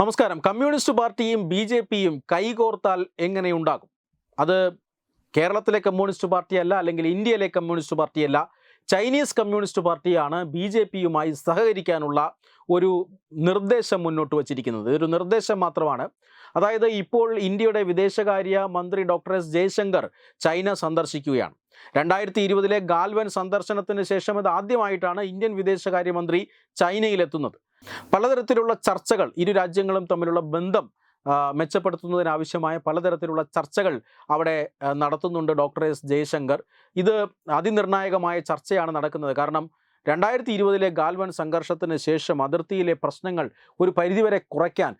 നമസ്കാരം. കമ്മ്യൂണിസ്റ്റ് പാർട്ടിയും B J പിയും കൈകോർത്താൽ എങ്ങനെയുണ്ടാകും? അത് കേരളത്തിലെ കമ്മ്യൂണിസ്റ്റ് പാർട്ടിയല്ല അല്ലെങ്കിൽ ഇന്ത്യയിലെ കമ്മ്യൂണിസ്റ്റ് പാർട്ടിയല്ല ചൈനീസ് കമ്മ്യൂണിസ്റ്റ് പാർട്ടിയാണ് ബി ജെ പിയുമായി സഹകരിക്കാനുള്ള ഒരു നിർദ്ദേശം മുന്നോട്ട് വച്ചിരിക്കുന്നത്. ഒരു നിർദ്ദേശം മാത്രമാണ്. അതായത് ഇപ്പോൾ ഇന്ത്യയുടെ വിദേശകാര്യ മന്ത്രി ഡോക്ടർ എസ് ജയശങ്കർ ചൈന സന്ദർശിക്കുകയാണ്. രണ്ടായിരത്തി ഇരുപതിലെ ഗാൽവൻ സന്ദർശനത്തിന് ശേഷം ഇത് ആദ്യമായിട്ടാണ് ഇന്ത്യൻ വിദേശകാര്യമന്ത്രി ചൈനയിലെത്തുന്നത്. പലതരത്തിലുള്ള ചർച്ചകൾ ഇരു രാജ്യങ്ങളും തമ്മിലുള്ള ബന്ധം മെച്ചപ്പെടുത്തുന്നതിനാവശ്യമായ പലതരത്തിലുള്ള ചർച്ചകൾ അവിടെ നടത്തുന്നുണ്ട് ഡോക്ടർ എസ് ജയശങ്കർ. ഇത് അതിനിർണായകമായ ചർച്ചയാണ് നടക്കുന്നത്. കാരണം രണ്ടായിരത്തി ഇരുപതിലെ ഗാൽവൻ സംഘർഷത്തിന് ശേഷം അതിർത്തിയിലെ പ്രശ്നങ്ങൾ ഒരു പരിധിവരെ കുറയ്ക്കാൻ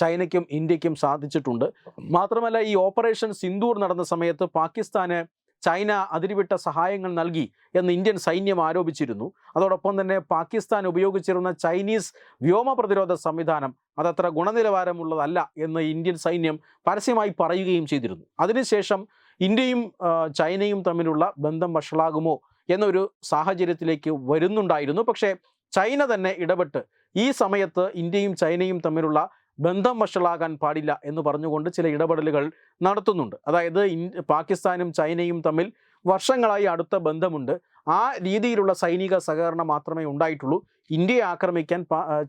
ചൈനയ്ക്കും ഇന്ത്യക്കും സാധിച്ചിട്ടുണ്ട്. മാത്രമല്ല ഈ ഓപ്പറേഷൻ സിന്ദൂർ നടന്ന സമയത്ത് പാകിസ്ഥാന് ചൈന അതിരുവിട്ട സഹായങ്ങൾ നൽകി എന്ന് ഇന്ത്യൻ സൈന്യം ആരോപിച്ചിരുന്നു. അതോടൊപ്പം തന്നെ പാകിസ്ഥാൻ ഉപയോഗിച്ചിരുന്ന ചൈനീസ് വ്യോമ പ്രതിരോധ സംവിധാനം അതത്ര ഗുണനിലവാരമുള്ളതല്ല എന്ന് ഇന്ത്യൻ സൈന്യം പരസ്യമായി പറയുകയും ചെയ്തിരുന്നു. അതിനുശേഷം ഇന്ത്യയും ചൈനയും തമ്മിലുള്ള ബന്ധം വഷളാകുമോ എന്നൊരു സാഹചര്യത്തിലേക്ക് വരുന്നുണ്ടായിരുന്നു. പക്ഷേ ചൈന തന്നെ ഇടപെട്ട് ഈ സമയത്ത് ഇന്ത്യയും ചൈനയും തമ്മിലുള്ള ബന്ധം വഷളാകാൻ പാടില്ല എന്ന് പറഞ്ഞുകൊണ്ട് ചില ഇടപെടലുകൾ നടത്തുന്നുണ്ട്. അതായത് പാകിസ്ഥാനും ചൈനയും തമ്മിൽ വർഷങ്ങളായി അടുത്ത ബന്ധമുണ്ട്. ആ രീതിയിലുള്ള സൈനിക സഹകരണം മാത്രമേ ഉണ്ടായിട്ടുള്ളൂ. ഇന്ത്യയെ ആക്രമിക്കാൻ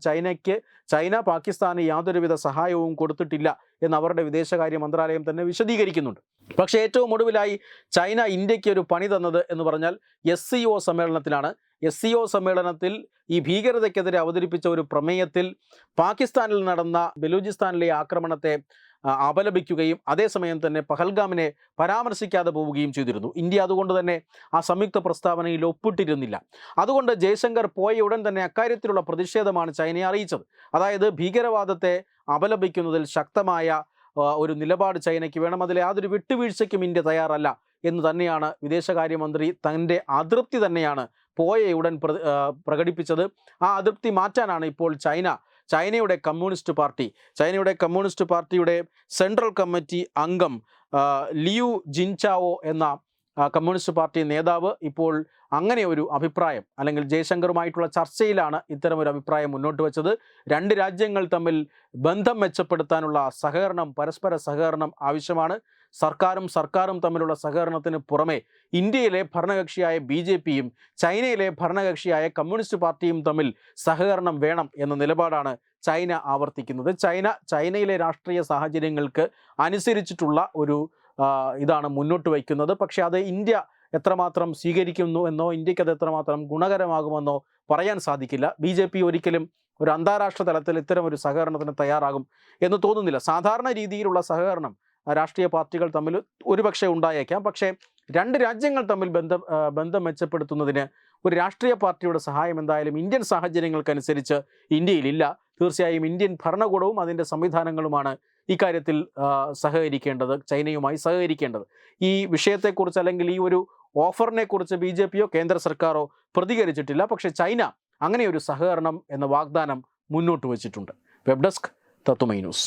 ചൈനയ്ക്ക് ചൈന പാകിസ്ഥാന് യാതൊരുവിധ സഹായവും കൊടുത്തിട്ടില്ല എന്ന് അവരുടെ വിദേശകാര്യ മന്ത്രാലയം തന്നെ വിശദീകരിക്കുന്നുണ്ട്. പക്ഷേ ഏറ്റവും ഒടുവിലായി ചൈന ഇന്ത്യയ്ക്ക് ഒരു പണി തന്നത് എന്ന് പറഞ്ഞാൽ എസ് സമ്മേളനത്തിലാണ്. എസ് സി ഒ സമ്മേളനത്തിൽ ഈ ഭീകരതയ്ക്കെതിരെ അവതരിപ്പിച്ച ഒരു പ്രമേയത്തിൽ പാകിസ്ഥാനിൽ നടന്ന ബലൂചിസ്ഥാനിലെ ആക്രമണത്തെ അപലപിക്കുകയും അതേസമയം തന്നെ പഹൽഗാമിനെ പരാമർശിക്കാതെ പോവുകയും ചെയ്തിരുന്നു. ഇന്ത്യ അതുകൊണ്ട് തന്നെ ആ സംയുക്ത പ്രസ്താവനയിൽ ഒപ്പിട്ടിരുന്നില്ല. അതുകൊണ്ട് ജയശങ്കർ പോയ ഉടൻ തന്നെ അക്കാര്യത്തിലുള്ള പ്രതിഷേധമാണ് ചൈനയെ അറിയിച്ചത്. അതായത് ഭീകരവാദത്തെ അപലപിക്കുന്നതിൽ ശക്തമായ ഒരു നിലപാട് ചൈനയ്ക്ക് വേണം. അതിൽ യാതൊരു വിട്ടുവീഴ്ചയ്ക്കും ഇന്ത്യ തയ്യാറല്ല എന്ന് തന്നെയാണ് വിദേശകാര്യമന്ത്രി തന്റെ അതൃപ്തി തന്നെയാണ് പോയ ഉടൻ പ്രകടിപ്പിച്ചത്. ആ അതൃപ്തി മാറ്റാനാണ് ഇപ്പോൾ ചൈന. ചൈനയുടെ കമ്മ്യൂണിസ്റ്റ് പാർട്ടി. ചൈനയുടെ കമ്മ്യൂണിസ്റ്റ് പാർട്ടിയുടെ സെൻട്രൽ കമ്മിറ്റി അംഗം ലിയു ജിൻചാവോ എന്ന കമ്മ്യൂണിസ്റ്റ് പാർട്ടി നേതാവ് ഇപ്പോൾ അങ്ങനെ ഒരു അഭിപ്രായം അല്ലെങ്കിൽ ജയശങ്കറുമായിട്ടുള്ള ചർച്ചയിലാണ് ഇത്തരം ഒരു അഭിപ്രായം മുന്നോട്ട് വെച്ചത്. രണ്ട് രാജ്യങ്ങൾ തമ്മിൽ ബന്ധം മെച്ചപ്പെടുത്താനുള്ള സഹകരണം പരസ്പര സഹകരണം ആവശ്യമാണ്. സർക്കാരും സർക്കാരും തമ്മിലുള്ള സഹകരണത്തിന് പുറമെ ഇന്ത്യയിലെ ഭരണകക്ഷിയായ ബി ജെ പിയും ചൈനയിലെ ഭരണകക്ഷിയായ കമ്മ്യൂണിസ്റ്റ് പാർട്ടിയും തമ്മിൽ സഹകരണം വേണം എന്ന നിലപാടാണ് ചൈന ആവർത്തിക്കുന്നത്. ചൈന ചൈനയിലെ രാഷ്ട്രീയ സാഹചര്യങ്ങൾക്ക് അനുസരിച്ചിട്ടുള്ള ഒരു ഇതാണ് മുന്നോട്ട് വയ്ക്കുന്നത്. പക്ഷേ അത് ഇന്ത്യ എത്രമാത്രം സ്വീകരിക്കുന്നു എന്നോ ഇന്ത്യയ്ക്ക് അത് എത്രമാത്രം ഗുണകരമാകുമെന്നോ പറയാൻ സാധിക്കില്ല. ബി ജെ പി ഒരിക്കലും ഒരു അന്താരാഷ്ട്ര തലത്തിൽ ഇത്തരം ഒരു സഹകരണത്തിന് തയ്യാറാകും എന്ന് തോന്നുന്നില്ല. സാധാരണ രീതിയിലുള്ള സഹകരണം രാഷ്ട്രീയ പാർട്ടികൾ തമ്മിൽ ഒരുപക്ഷെ ഉണ്ടായേക്കാം. പക്ഷേ രണ്ട് രാജ്യങ്ങൾ തമ്മിൽ ബന്ധം ബന്ധം മെച്ചപ്പെടുത്തുന്നതിന് ഒരു രാഷ്ട്രീയ പാർട്ടിയുടെ സഹായം എന്തായാലും ഇന്ത്യൻ സാഹചര്യങ്ങൾക്കനുസരിച്ച് ഇന്ത്യയിലില്ല. തീർച്ചയായും ഇന്ത്യൻ ഭരണകൂടവും അതിന്റെ സംവിധാനങ്ങളുമാണ് ഇക്കാര്യത്തിൽ സഹകരിക്കേണ്ടത് ചൈനയുമായി സഹകരിക്കേണ്ടത്. ഈ വിഷയത്തെക്കുറിച്ച് അല്ലെങ്കിൽ ഈ ഒരു ഓഫറിനെ കുറിച്ച് ബി ജെ പിയോ കേന്ദ്ര സർക്കാരോ പ്രതികരിച്ചിട്ടില്ല. പക്ഷേ ചൈന അങ്ങനെ ഒരു സഹകരണം എന്ന വാഗ്ദാനം മുന്നോട്ട് വച്ചിട്ടുണ്ട്. വെബ് ഡെസ്ക് തത്തുമൈ ന്യൂസ്.